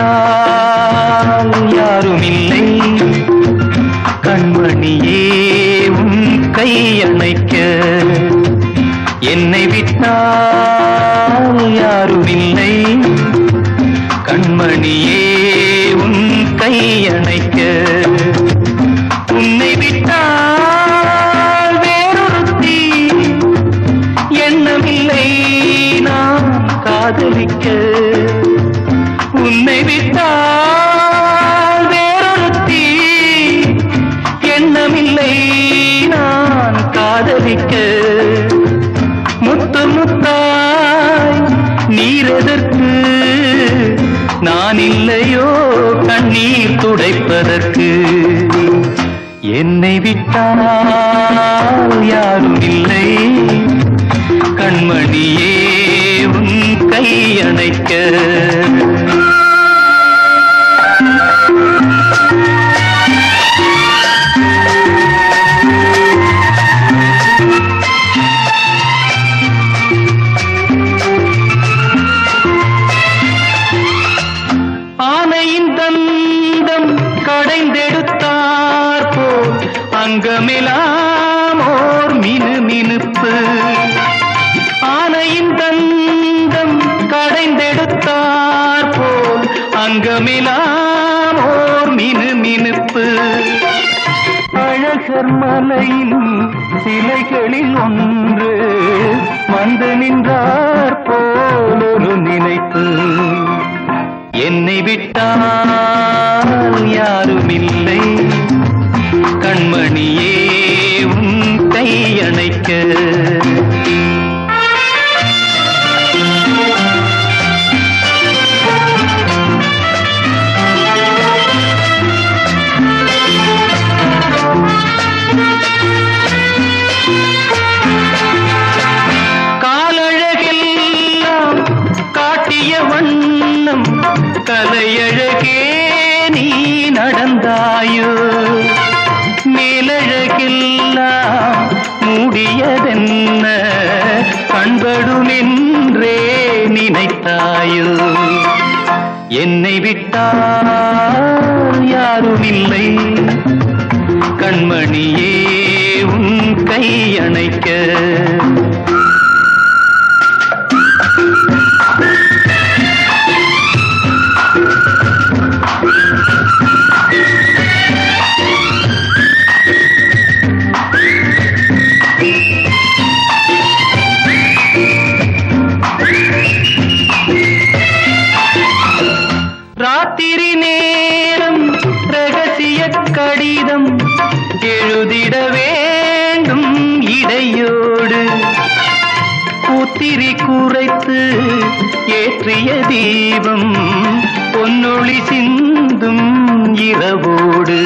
விட்டால் யாரும் இல்லை கண்மணியே உன் கை அணைக்க. என்னை விட்டால் யாருமில்லை. கண்மணியே உன் கை அணைக்க. உன்னை விட்டால் வேறொருத்தி. எண்ணமில்லை நான் காதலிக்க. எண்ணமில்லை நான் காதலிக்க. முத்து முத்தாய் நீரெதற்கு நான் இல்லையோ கண்ணீர் துடைப்பதற்கு. என்னை விட்டால் யாரும் இல்லை. கண்மணியே உன் கையணைக்க அங்கமெல்லாம் ஓர் மினு மினுப்பு. ஆனையின் தந்தம் கடைந்தெடுத்தார் போல் அங்கமிலாம் ஓர் மினு மினுப்பு. அழகர் மலையின் சிலைகளில் ஒன்று வந்து நின்றார் போல் ஒரு நினைப்பு. என்னை விட்டால் யாருமில்லை. கண்மணியே உன் கை கண்படுமென்றே நினைத்தாயோ? என்னை விட்டால் யாரும் இல்லை. கண்மணியே உன் கை கூத்திரி குறைத்து ஏற்றிய தீபம் பொன்னொழி சிந்தும் இரவோடு.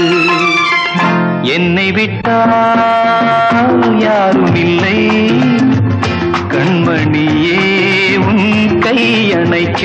என்னை விட்டால் யாரும் இல்லை கண்மணியே உன் கையணைக்க